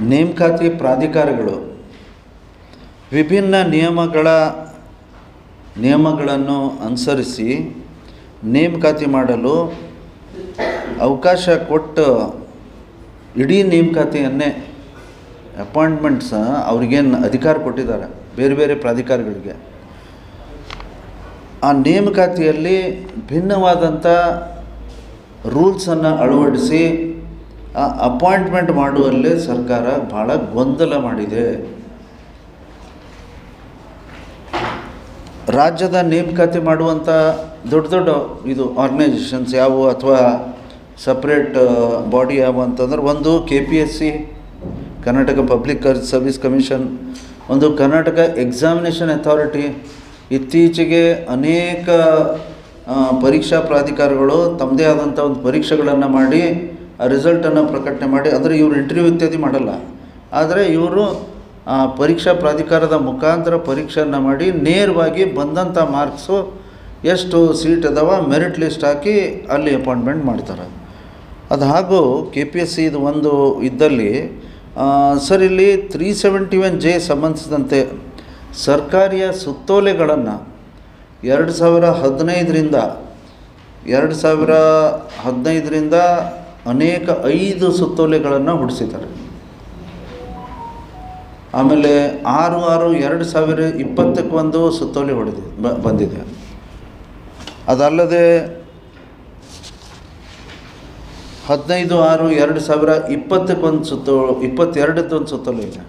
ನೇಮಕಾತಿ ಪ್ರಾಧಿಕಾರಗಳು ವಿಭಿನ್ನ ನಿಯಮಗಳ ನಿಯಮಗಳನ್ನು ಅನುಸರಿಸಿ ನೇಮಕಾತಿ ಮಾಡಲು ಅವಕಾಶ ಕೊಟ್ಟು ಇಡೀ ನೇಮಕಾತಿಯನ್ನೇ ಅಪಾಯಿಂಟ್ಮೆಂಟ್ಸ ಅವ್ರಿಗೇನು ಅಧಿಕಾರ ಕೊಟ್ಟಿದ್ದಾರೆ, ಬೇರೆ ಬೇರೆ ಪ್ರಾಧಿಕಾರಗಳಿಗೆ. ಆ ನೇಮಕಾತಿಯಲ್ಲಿ ಭಿನ್ನವಾದಂಥ ರೂಲ್ಸನ್ನು ಅಳವಡಿಸಿ ಅಪಾಯಿಂಟ್ಮೆಂಟ್ ಮಾಡುವಲ್ಲಿ ಸರ್ಕಾರ ಭಾಳ ಗೊಂದಲ ಮಾಡಿದೆ. ರಾಜ್ಯದ ನೇಮಕಾತಿ ಮಾಡುವಂಥ ದೊಡ್ಡ ದೊಡ್ಡ ಇದು ಆರ್ಗನೈಜೇಷನ್ಸ್ ಯಾವುವು ಅಥವಾ ಸಪ್ರೇಟ್ ಬಾಡಿ ಯಾವು ಅಂತಂದ್ರೆ ಒಂದು K P S C Karnataka public service commission ಒಂದು ಕರ್ನಾಟಕ ಎಕ್ಸಾಮಿನೇಷನ್ ಅಥಾರಿಟಿ ಇತ್ತೀಚೆಗೆ ಅನೇಕ ಪರೀಕ್ಷಾ ಪ್ರಾಧಿಕಾರಗಳು ತಮ್ಮದೇ ಆದಂಥ ಒಂದು ಪರೀಕ್ಷೆಗಳನ್ನು ಮಾಡಿ ರಿಸಲ್ಟನ್ನು ಪ್ರಕಟಣೆ ಮಾಡಿ ಅಂದರೆ ಇವರು ಇಂಟರ್ವ್ಯೂ ಇತ್ಯಾದಿ ಮಾಡಲ್ಲ. ಆದರೆ ಇವರು ಪರೀಕ್ಷಾ ಪ್ರಾಧಿಕಾರದ ಮುಖಾಂತರ ಪರೀಕ್ಷೆಯನ್ನು ಮಾಡಿ ನೇರವಾಗಿ ಬಂದಂಥ ಮಾರ್ಕ್ಸು ಎಷ್ಟು ಸೀಟ್ ಅದಾವ ಮೆರಿಟ್ ಲಿಸ್ಟ್ ಹಾಕಿ ಅಲ್ಲಿ ಅಪಾಯಿಂಟ್ಮೆಂಟ್ ಮಾಡ್ತಾರೆ. ಅದು ಹಾಗೂ ಕೆ ಪಿ ಎಸ್ ಸಿ ಇದು ಒಂದು ಇದ್ದಲ್ಲಿ ಸರ್ ಇಲ್ಲಿ ತ್ರೀ ಸೆವೆಂಟಿ ಒನ್ ಜೆ ಸಂಬಂಧಿಸಿದಂತೆ ಸರ್ಕಾರಿಯ ಸುತ್ತೋಲೆಗಳನ್ನು ಎರಡು ಸಾವಿರ ಹದಿನೈದರಿಂದ, ಎರಡು ಸಾವಿರ ಹದಿನೈದರಿಂದ ಅನೇಕ ಐದು ಸುತ್ತೋಲೆಗಳನ್ನು ಹೊಡಿಸಿದ್ದಾರೆ. ಆಮೇಲೆ ಆರು ಆರು ಎರಡು ಸಾವಿರ ಇಪ್ಪತ್ತಕ್ಕೆ ಒಂದು ಸುತ್ತೋಲೆ ಹೊಡೆದಿದೆ ಬ ಬಂದಿದೆ. ಅದಲ್ಲದೆ ಹದಿನೈದು ಆರು ಎರಡು ಸಾವಿರ ಇಪ್ಪತ್ತಕ್ಕೊಂದು ಸುತ್ತೋ ಇಪ್ಪತ್ತೆರಡದ್ದು ಒಂದು ಸುತ್ತೋಲೆ ಇದೆ.